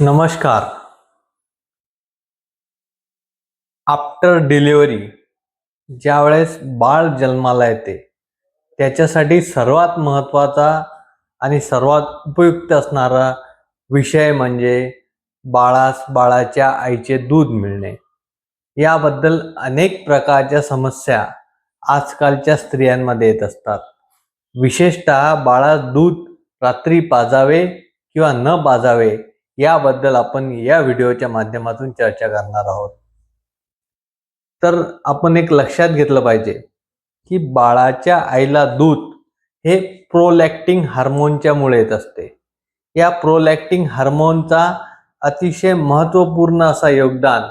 नमस्कार. After delivery ज्यावेळेस बाळ जन्माला येते त्याच्यासाठी सर्वात महत्त्वाचा आणि सर्वात उपयुक्त असणारा विषय म्हणजे बाळास बाळाच्या आईचे दूध मिळणे. याबद्दल अनेक प्रकारच्या समस्या आजकालच्या स्त्रियांमध्ये येत असतात. विशेषतः बाळास दूध रात्री पाजावे किंवा न पाजावे याबद्दल आपण या व्हिडिओच्या माध्यमातून चर्चा करणार आहोत. तर आपण एक लक्षात घेतलं पाहिजे की बाळाच्या आईला दूध हे प्रोलॅक्टिंग हार्मोनच्या मुळे येत असते. या प्रोलॅक्टिंग हार्मोनचा अतिशय महत्त्वपूर्ण असा योगदान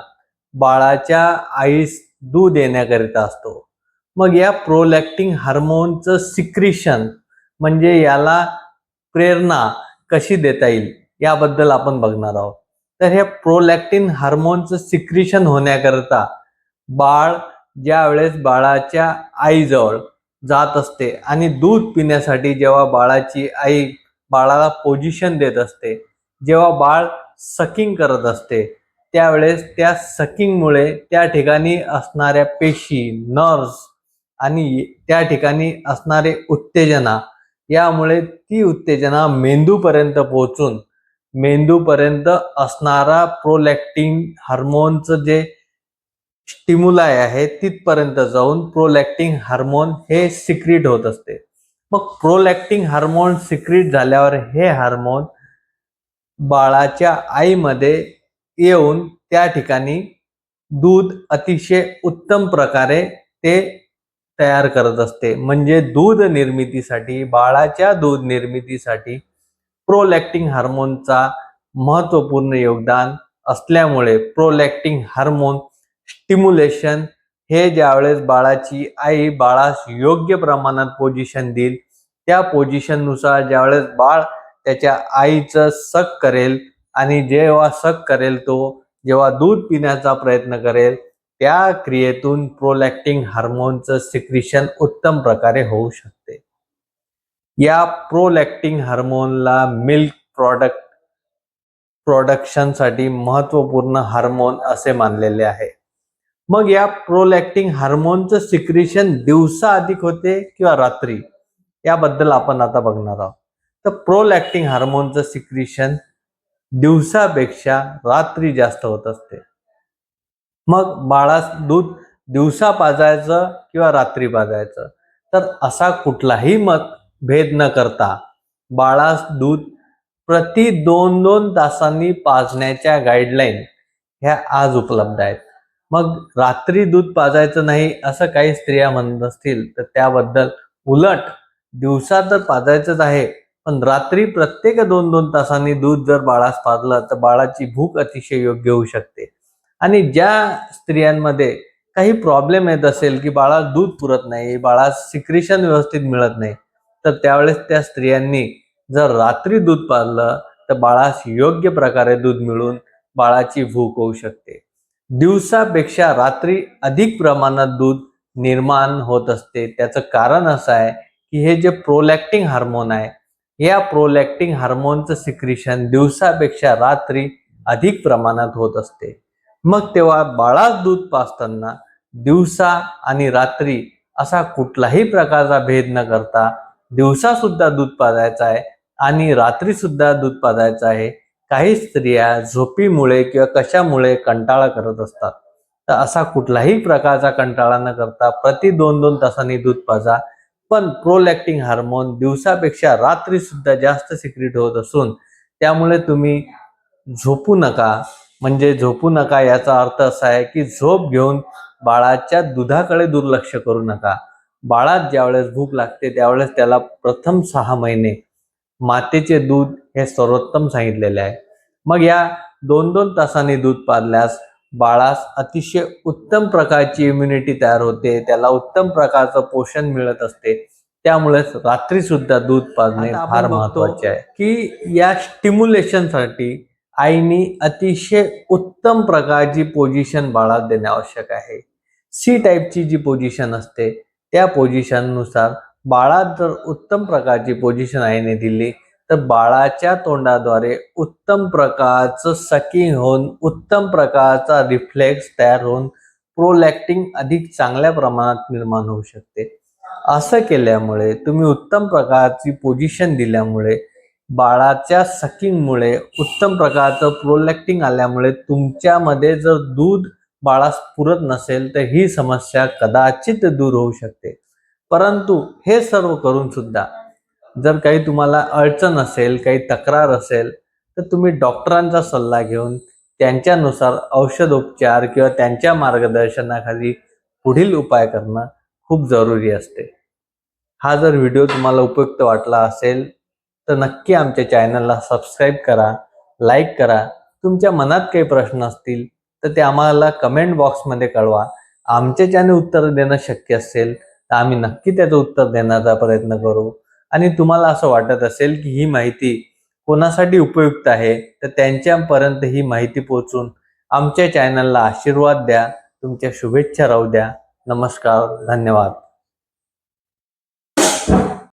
बाळाच्या आईस दूध येण्याकरिता असतो. मग या प्रोलॅक्टिंग हार्मोनचं सिक्रिशन म्हणजे याला प्रेरणा कशी देता येईल? याबद्दल आपण बघणार आहोत. तर हे प्रोलॅक्टिन हार्मोनचं सिक्रिशन होण्याकरता बाळ ज्या वेळेस बाळाच्या आईजवळ जात असते आणि दूध पिण्यासाठी जेव्हा बाळाची आई बाळाला पोजिशन देत असते जेव्हा बाळ सकिंग करत असते त्यावेळेस त्या सकिंगमुळे त्या ठिकाणी असणाऱ्या पेशी नर्व्स आणि त्या ठिकाणी असणारे उत्तेजना यामुळे ती उत्तेजना मेंदूपर्यंत पोहोचून मेंदूपर्यंत असणारा प्रोलॅक्टिन हार्मोनचं जे स्टिमुलाय आहे तिथपर्यंत जाऊन प्रोलॅक्टिंग हार्मोन हे सिक्रीट होत असते. मग प्रोलॅक्टिंग हार्मोन सिक्रीट झाल्यावर हे हार्मोन बाळाच्या आईमध्ये येऊन त्या ठिकाणी दूध अतिशय उत्तम प्रकारे ते तयार करत असते. म्हणजे दूध निर्मितीसाठी बाळाच्या दूध निर्मितीसाठी प्रोलॅक्टिंग हार्मोनचा महत्त्वपूर्ण योगदान असल्यामुळे प्रोलॅक्टिंग हार्मोन स्टिम्युलेशन हे ज्यावेळेस बाळाची आई बाळास योग्य प्रमाणात पोझिशन देईल त्या पोझिशननुसार ज्यावेळेस बाळ त्याच्या आईचं सक करेल आणि जेव्हा सक करेल तो जेव्हा दूध पिण्याचा प्रयत्न करेल त्या क्रियेतून प्रोलॅक्टिंग हार्मोनचं सिक्रिशन उत्तम प्रकारे होऊ शकते. या प्रोलॅक्टिंग हार्मोनला मिल्क प्रॉडक्ट प्रोडक्शनसाठी महत्त्वपूर्ण हार्मोन असे मानलेले आहे. मग या प्रोलॅक्टिंग हार्मोनचं सिक्रिशन दिवसा अधिक होते किंवा रात्री? याबद्दल आपण आता बघणार आहोत. तर प्रोलॅक्टिंग हार्मोनचं सिक्रिशन दिवसापेक्षा रात्री जास्त होत असते. मग बाळास दूध दिवसा पाजायचं किंवा रात्री पाजायचं? तर असा कुठलाही मत भेद न करता बाळास दूध प्रति दोन दोन तासांनी पाजण्याच्या गाईडलाईन ह्या आज उपलब्ध आहेत. मग रात्री दूध पाजायचं नाही असं काही स्त्रिया म्हणत असतील तर त्याबद्दल उलट दिवसा तर पाजायचंच आहे पण रात्री प्रत्येक दोन दोन तासांनी दूध जर बाळास पाजलं तर बाळाची भूक अतिशय योग्य होऊ शकते. आणि ज्या स्त्रियांमध्ये काही प्रॉब्लेम येत असेल की बाळास दूध पुरत नाही बाळास सिक्रिशन व्यवस्थित मिळत नाही तर त्यावेळेस त्या स्त्रियांनी जर रात्री दूध पाजलं तर बाळास योग्य प्रकारे दूध मिळून बाळाची भूक होऊ शकते. दिवसापेक्षा रात्री अधिक प्रमाणात दूध निर्माण होत असते. त्याचं कारण असं आहे की हे जे प्रोलॅक्टिंग हार्मोन आहे या प्रोलॅक्टिंग हार्मोनचं सिक्रिशन दिवसापेक्षा रात्री अधिक प्रमाणात होत असते. मग तेव्हा बाळास दूध पाजताना दिवसा आणि रात्री असा कुठलाही प्रकारचा भेद न करता दिवसा सुद्धा दूध पाजायचं आहे आणि रात्री सुद्धा दूध पाजायचं आहे. काही स्त्रिया झोपीमुळे किंवा कशामुळे कंटाळा करत असतात. तर असा कुठलाही प्रकारचा कंटाळा न करता प्रति दोन दोन तासांनी दूध पाजा. पण प्रोलॅक्टिंग हार्मोन दिवसापेक्षा रात्री सुद्धा जास्त सिक्रिट होत असून त्यामुळे तुम्ही झोपू नका. म्हणजे झोपू नका याचा अर्थ असा आहे की झोप घेऊन बाळाच्या दुधाकडे दुर्लक्ष करू नका. बाळात ज्यावेळेस भूक लागते त्यावेळेस त्याला प्रथम सहा महिने मातेचे दूध हे सर्वोत्तम सांगितलेले आहे. मग या दोन दोन तासांनी दूध पाजल्यास बाळास अतिशय उत्तम प्रकारची इम्युनिटी तयार होते त्याला उत्तम प्रकारचं पोषण मिळत असते त्यामुळेच रात्री सुद्धा दूध पाजणे फार महत्त्वाचे आहे. की या स्टिम्युलेशनसाठी आईनी अतिशय उत्तम प्रकारची पोझिशन बाळात देणे आवश्यक आहे. सी टाईपची जी पोझिशन असते त्या पोझिशननुसार बाळात जर उत्तम प्रकारची पोझिशन आईने दिली तर बाळाच्या तोंडाद्वारे उत्तम प्रकारचं सकिंग होऊन उत्तम प्रकारचा रिफ्लेक्स तयार होऊन प्रोलॅक्टिंग अधिक चांगल्या प्रमाणात निर्माण होऊ शकते. असं केल्यामुळे तुम्ही उत्तम प्रकारची पोझिशन दिल्यामुळे बाळाच्या सकिंगमुळे उत्तम प्रकारचं प्रोलॅक्टिंग आल्यामुळे तुमच्यामध्ये जर दूध बाळास पुरत नसेल तर ही समस्या कदाचित दूर होऊ शकते. परंतु हे सर्व करून सुद्धा जर काही तुम्हाला अडचण असेल काही तक्रार असेल तर तुम्ही डॉक्टरांचा सल्ला घेऊन त्यांच्यानुसार औषधोपचार किंवा त्यांच्या मार्गदर्शनाखाली पुढील उपाय करणं खूप जरुरी असते. हा जर व्हिडिओ तुम्हाला उपयुक्त वाटला असेल तर नक्की आमच्या चॅनलला सबस्क्राईब करा लाईक करा. तुमच्या मनात काही प्रश्न असतील तर ते आम्हाला कमेंट बॉक्समध्ये कळवा. आमच्याच्याने उत्तर देणं शक्य असेल तर आम्ही नक्की त्याचं उत्तर देण्याचा प्रयत्न करू. आणि तुम्हाला असं वाटत असेल की ही माहिती कोणासाठी उपयुक्त आहे तर त्यांच्यापर्यंत ही माहिती पोहोचून आमच्या चॅनलला आशीर्वाद द्या. तुमच्या शुभेच्छा राहू द्या. नमस्कार धन्यवाद.